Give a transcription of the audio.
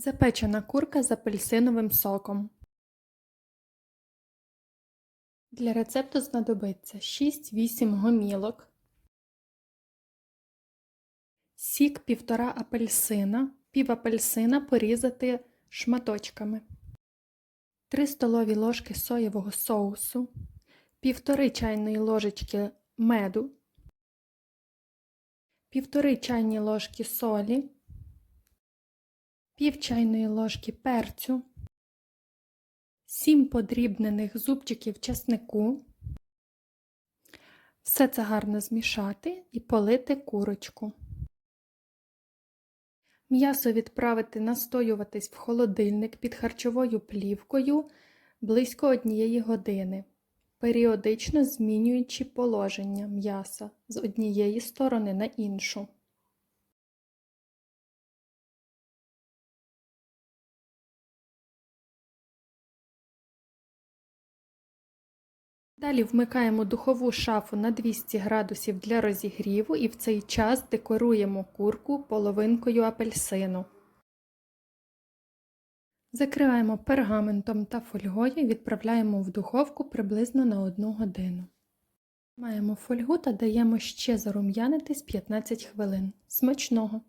Запечена курка з апельсиновим соком. Для рецепту знадобиться 6-8 гомілок, сік 1,5 апельсина, пів апельсина порізати шматочками, 3 столові ложки соєвого соусу, 1,5 чайної ложечки меду, 1,5 чайні ложки солі, пів чайної ложки перцю, 7 подрібнених зубчиків чеснику. Все це гарно змішати і полити курочку. М'ясо відправити настоюватись в холодильник під харчовою плівкою близько однієї години, періодично змінюючи положення м'яса з однієї сторони на іншу. Далі вмикаємо духову шафу на 200 градусів для розігріву і в цей час декоруємо курку половинкою апельсину. Закриваємо пергаментом та фольгою і відправляємо в духовку приблизно на 1 годину. Маємо фольгу та даємо ще зарум'янитись 15 хвилин. Смачного!